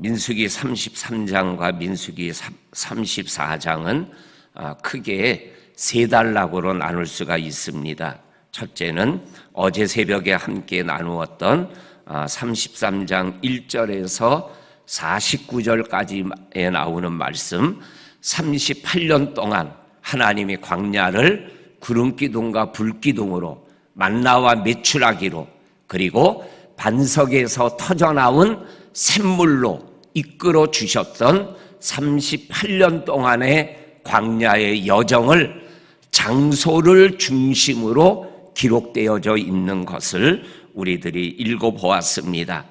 민수기 33장과 민수기 34장은 아, 크게 세 단락으로 나눌 수가 있습니다. 첫째는 어제 새벽에 함께 나누었던 33장 1절에서 49절까지에 나오는 말씀, 38년 동안 하나님이 광야를 구름 기둥과 불 기둥으로 만나와 매출하기로 그리고 반석에서 터져 나온 샘물로 이끌어 주셨던 38년 동안의 광야의 여정을 장소를 중심으로 기록되어져 있는 것을 우리들이 읽어보았습니다.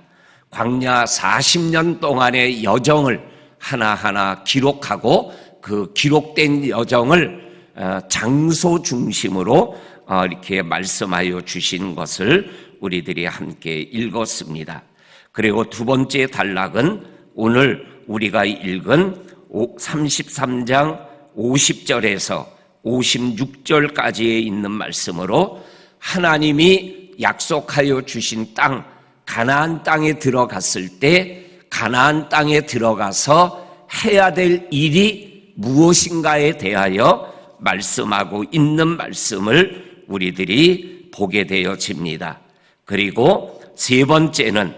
광야 40년 동안의 여정을 하나하나 기록하고 그 기록된 여정을 어, 장소 중심으로 어, 이렇게 말씀하여 주신 것을 우리들이 함께 읽었습니다. 그리고 두 번째 단락은 오늘 우리가 읽은 33장 50절에서 56절까지에 있는 말씀으로 하나님이 약속하여 주신 땅 가나안 땅에 들어갔을 때 가나안 땅에 들어가서 해야 될 일이 무엇인가에 대하여 말씀하고 있는 말씀을 우리들이 보게 되어집니다. 그리고 세 번째는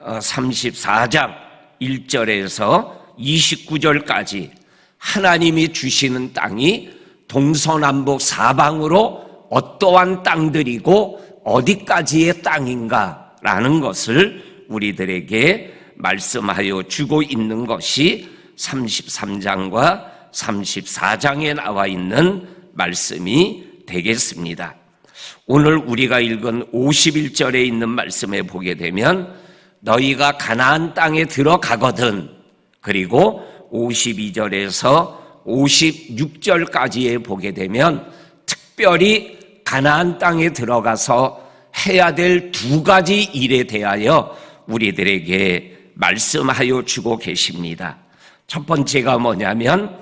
34장 1절에서 29절까지 하나님이 주시는 땅이 동서남북 사방으로 어떠한 땅들이고 어디까지의 땅인가라는 것을 우리들에게 말씀하여 주고 있는 것이 33장과 34장에 나와 있는 말씀이 되겠습니다. 오늘 우리가 읽은 51절에 있는 말씀에 보게 되면 너희가 가나안 땅에 들어가거든 그리고 52절에서 56절까지에 보게 되면 특별히 가나안 땅에 들어가서 해야 될 두 가지 일에 대하여 우리들에게 말씀하여 주고 계십니다. 첫 번째가 뭐냐면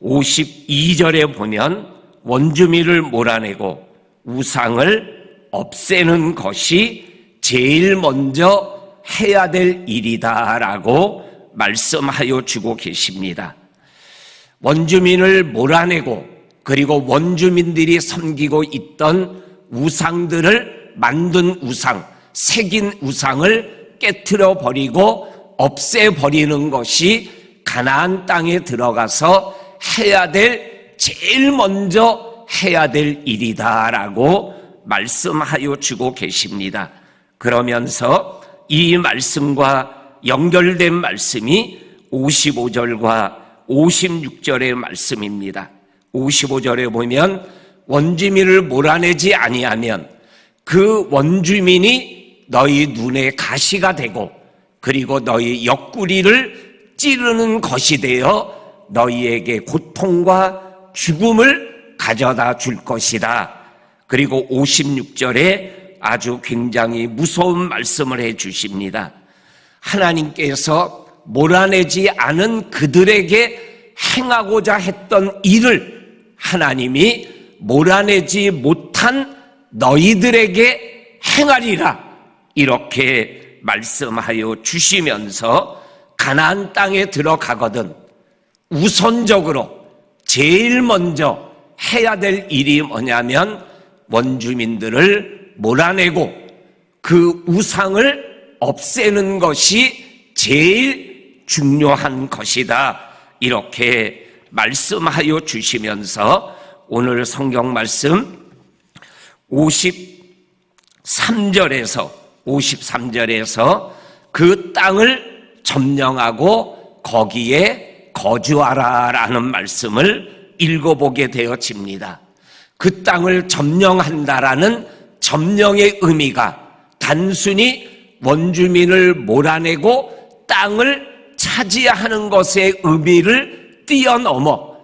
52절에 보면 원주민을 몰아내고 우상을 없애는 것이 제일 먼저 해야 될 일이다라고 말씀하여 주고 계십니다. 원주민을 몰아내고 그리고 원주민들이 섬기고 있던 우상들을 만든 우상, 새긴 우상을 깨뜨려 버리고 없애 버리는 것이 가나안 땅에 들어가서 해야 될 제일 먼저 해야 될 일이다라고 말씀하여 주고 계십니다. 그러면서 이 말씀과 연결된 말씀이 55절과 56절의 말씀입니다. 55절에 보면 원주민을 몰아내지 아니하면 그 원주민이 너희 눈에 가시가 되고 그리고 너희 옆구리를 찌르는 것이 되어 너희에게 고통과 죽음을 가져다 줄 것이다. 그리고 56절에 아주 굉장히 무서운 말씀을 해 주십니다. 하나님께서 몰아내지 않은 그들에게 행하고자 했던 일을 하나님이 몰아내지 못한 너희들에게 행하리라 이렇게 말씀하여 주시면서 가나안 땅에 들어가거든 우선적으로 제일 먼저 해야 될 일이 뭐냐면 원주민들을 몰아내고 그 우상을 없애는 것이 제일 중요한 것이다. 이렇게 말씀하여 주시면서 오늘 성경 말씀 53절에서 53절에서 그 땅을 점령하고 거기에 거주하라라는 말씀을 읽어보게 되어집니다. 그 땅을 점령한다라는 점령의 의미가 단순히 원주민을 몰아내고 땅을 차지하는 것의 의미를 뛰어넘어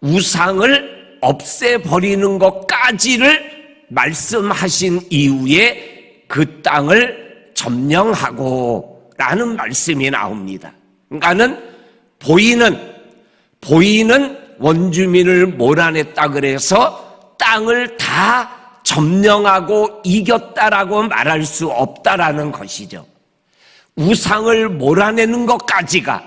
우상을 없애버리는 것까지를 말씀하신 이후에 그 땅을 점령하고 라는 말씀이 나옵니다. 그러니까는 보이는, 보이는 원주민을 몰아냈다 그래서 땅을 다 점령하고 이겼다라고 말할 수 없다라는 것이죠. 우상을 몰아내는 것까지가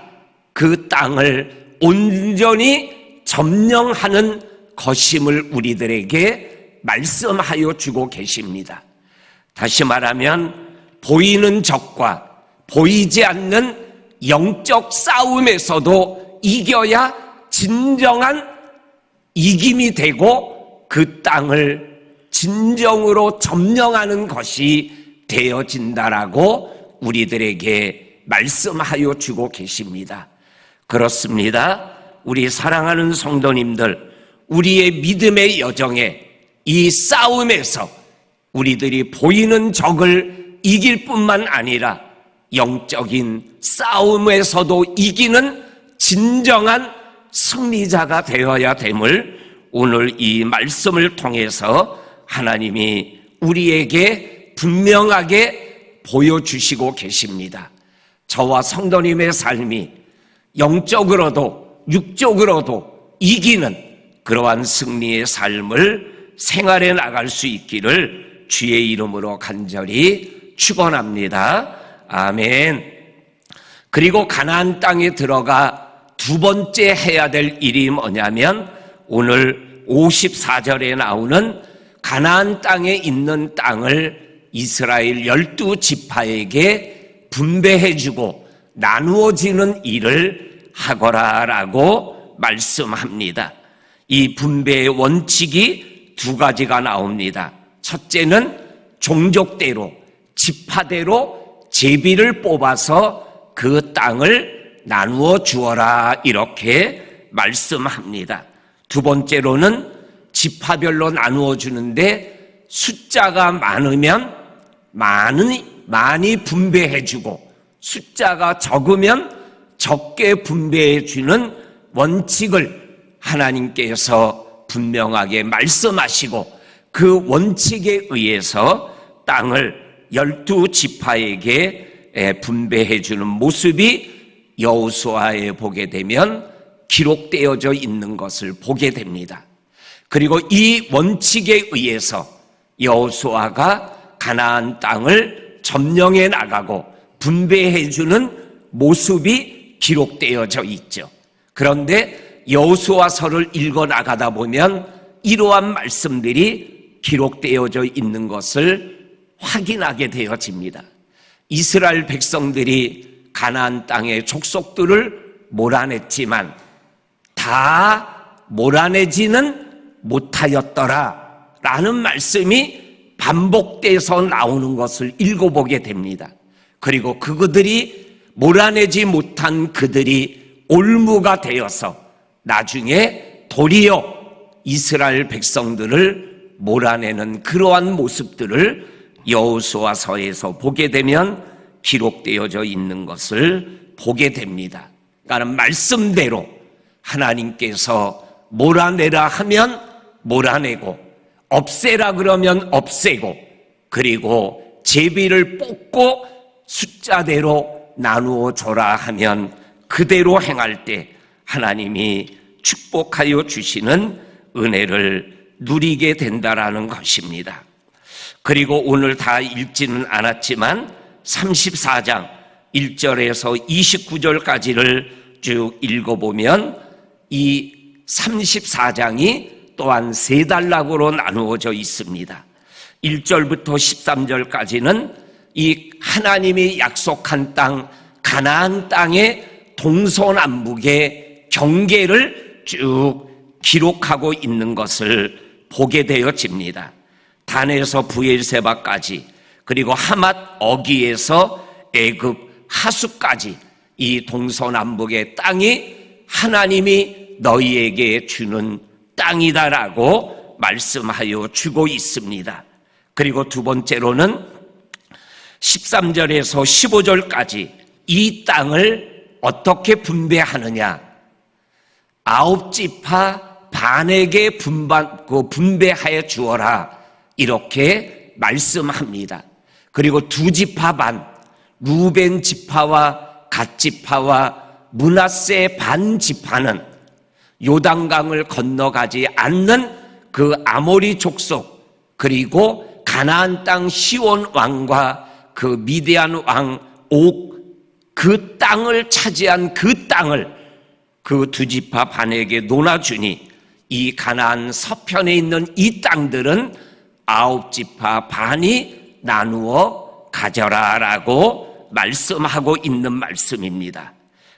그 땅을 온전히 점령하는 것임을 우리들에게 말씀하여 주고 계십니다. 다시 말하면 보이는 적과 보이지 않는 영적 싸움에서도 이겨야 진정한 이김이 되고 그 땅을 진정으로 점령하는 것이 되어진다라고 우리들에게 말씀하여 주고 계십니다. 그렇습니다. 우리 사랑하는 성도님들, 우리의 믿음의 여정에 이 싸움에서 우리들이 보이는 적을 이길 뿐만 아니라 영적인 싸움에서도 이기는 진정한 승리자가 되어야 됨을 오늘 이 말씀을 통해서 하나님이 우리에게 분명하게 보여주시고 계십니다. 저와 성도님의 삶이 영적으로도 육적으로도 이기는 그러한 승리의 삶을 생활해 나갈 수 있기를 주의 이름으로 간절히 축원합니다. 아멘. 그리고 가나안 땅에 들어가 두 번째 해야 될 일이 뭐냐면 오늘 54절에 나오는 가나안 땅에 있는 땅을 이스라엘 열두 지파에게 분배해 주고 나누어지는 일을 하거라라고 말씀합니다. 이 분배의 원칙이 두 가지가 나옵니다. 첫째는 종족대로 지파대로 제비를 뽑아서 그 땅을 나누어 주어라 이렇게 말씀합니다. 두 번째로는 지파별로 나누어 주는데 숫자가 많으면 많이 많이 분배해 주고 숫자가 적으면 적게 분배해 주는 원칙을 하나님께서 분명하게 말씀하시고 그 원칙에 의해서 땅을 열두 지파에게 분배해 주는 모습이 여호수아에 보게 되면 기록되어져 있는 것을 보게 됩니다. 그리고 이 원칙에 의해서 여호수아가 가나안 땅을 점령해 나가고 분배해 주는 모습이 기록되어져 있죠. 그런데 여호수아서를 읽어 나가다 보면 이러한 말씀들이 기록되어져 있는 것을 확인하게 되어집니다. 이스라엘 백성들이 가나안 땅의 족속들을 몰아냈지만 다 몰아내지는 못하였더라 라는 말씀이 반복돼서 나오는 것을 읽어보게 됩니다. 그리고 그들이 몰아내지 못한 그들이 올무가 되어서 나중에 도리어 이스라엘 백성들을 몰아내는 그러한 모습들을 여호수아서에서 보게 되면 기록되어져 있는 것을 보게 됩니다. 그러니까 말씀대로 하나님께서 몰아내라 하면 몰아내고 없애라 그러면 없애고 그리고 제비를 뽑고 숫자대로 나누어 줘라 하면 그대로 행할 때 하나님이 축복하여 주시는 은혜를 누리게 된다라는 것입니다. 그리고 오늘 다 읽지는 않았지만 34장 1절에서 29절까지를 쭉 읽어보면 이 34장이 또한 세 단락으로 나누어져 있습니다. 1절부터 13절까지는 이 하나님이 약속한 땅, 가나안 땅의 동서남북의 경계를 쭉 기록하고 있는 것을 보게 되어집니다. 단에서 부엘세바까지 그리고 하맛 어기에서 애굽 하수까지 이 동서남북의 땅이 하나님이 너희에게 주는 땅이다라고 말씀하여 주고 있습니다. 그리고 두 번째로는 13절에서 15절까지 이 땅을 어떻게 분배하느냐. 아홉 지파 반에게 분반, 그 분배하여 주어라. 이렇게 말씀합니다. 그리고 두 지파 반, 루벤 지파와 갓 지파와 문하세 반 지파는 요단강을 건너가지 않는 그 아모리 족속 그리고 가나안 땅 시온 왕과 그 미디안 왕옥그 땅을 차지한 그 땅을 그 두 지파 반에게 논아주니 이 가나안 서편에 있는 이 땅들은 아홉 지파 반이 나누어 가져라라고 말씀하고 있는 말씀입니다.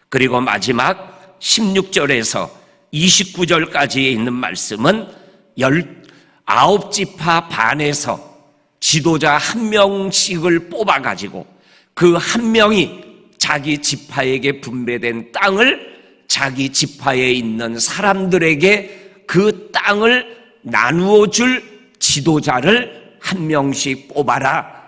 그리고 마지막 16절에서 29절까지에 있는 말씀은 열 아홉 지파 반에서 지도자 한 명씩을 뽑아 가지고 그 한 명이 자기 지파에게 분배된 땅을 자기 지파에 있는 사람들에게 그 땅을 나누어 줄 지도자를 한 명씩 뽑아라.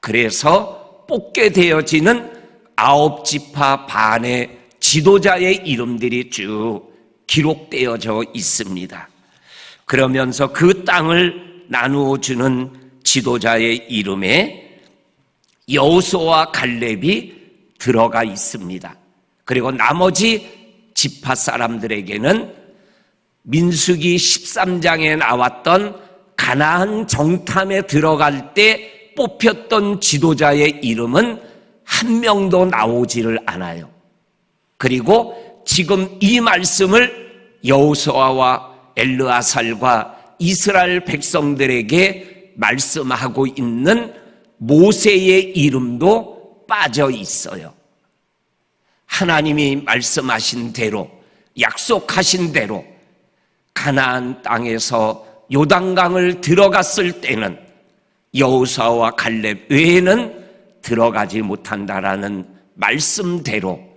그래서 뽑게 되어지는 아홉 지파 반의 지도자의 이름들이 쭉 기록되어져 있습니다. 그러면서 그 땅을 나누어 주는 지도자의 이름에 여호수아와 갈렙이 들어가 있습니다. 그리고 나머지 지파 사람들에게는 민수기 13장에 나왔던 가나안 정탐에 들어갈 때 뽑혔던 지도자의 이름은 한 명도 나오지를 않아요. 그리고 지금 이 말씀을 여호수아와 엘르아살과 이스라엘 백성들에게 말씀하고 있는 모세의 이름도 빠져 있어요. 하나님이 말씀하신 대로 약속하신 대로 가나안 땅에서 요단강을 들어갔을 때는 여호사와 갈렙 외에는 들어가지 못한다라는 말씀대로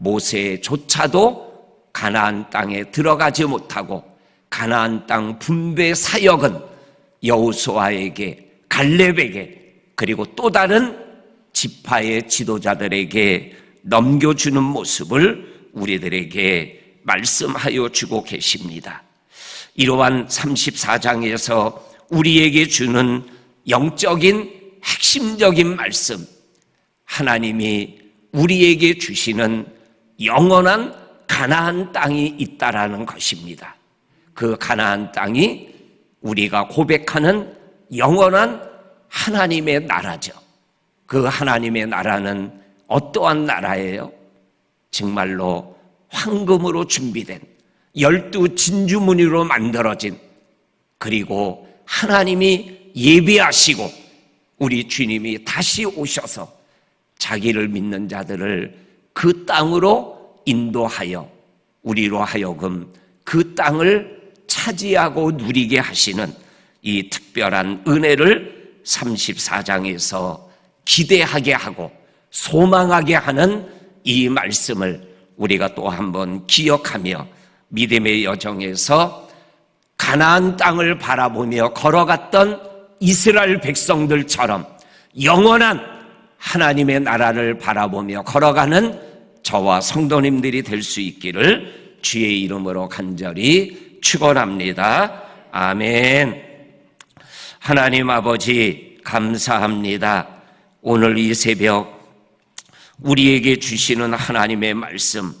모세조차도 가나안 땅에 들어가지 못하고 가나안 땅 분배 사역은 여호수아에게 갈렙에게 그리고 또 다른 지파의 지도자들에게 넘겨주는 모습을 우리들에게 말씀하여 주고 계십니다. 이러한 34장에서 우리에게 주는 영적인 핵심적인 말씀, 하나님이 우리에게 주시는 영원한 가나안 땅이 있다라는 것입니다. 그 가나안 땅이 우리가 고백하는 영원한 하나님의 나라죠. 그 하나님의 나라는 어떠한 나라예요? 정말로 황금으로 준비된 열두 진주무늬로 만들어진 그리고 하나님이 예비하시고 우리 주님이 다시 오셔서 자기를 믿는 자들을 그 땅으로 인도하여 우리로 하여금 그 땅을 차지하고 누리게 하시는 이 특별한 은혜를 34장에서 기대하게 하고 소망하게 하는 이 말씀을 우리가 또 한번 기억하며 믿음의 여정에서 가나안 땅을 바라보며 걸어갔던 이스라엘 백성들처럼 영원한 하나님의 나라를 바라보며 걸어가는 저와 성도님들이 될 수 있기를 주의 이름으로 간절히 축원합니다. 아멘. 하나님 아버지 감사합니다. 오늘 이 새벽 우리에게 주시는 하나님의 말씀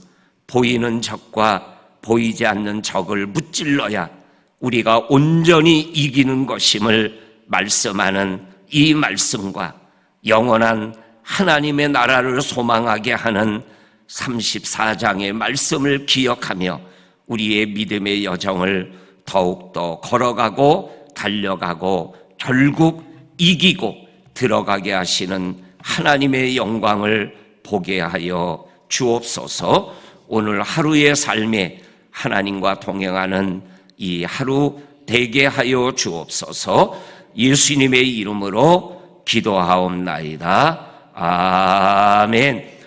보이는 적과 보이지 않는 적을 무찔러야 우리가 온전히 이기는 것임을 말씀하는 이 말씀과 영원한 하나님의 나라를 소망하게 하는 34장의 말씀을 기억하며 우리의 믿음의 여정을 더욱더 걸어가고 달려가고 결국 이기고 들어가게 하시는 하나님의 영광을 보게 하여 주옵소서. 오늘 하루의 삶에 하나님과 동행하는 이 하루 되게 하여 주옵소서. 예수님의 이름으로 기도하옵나이다. 아멘.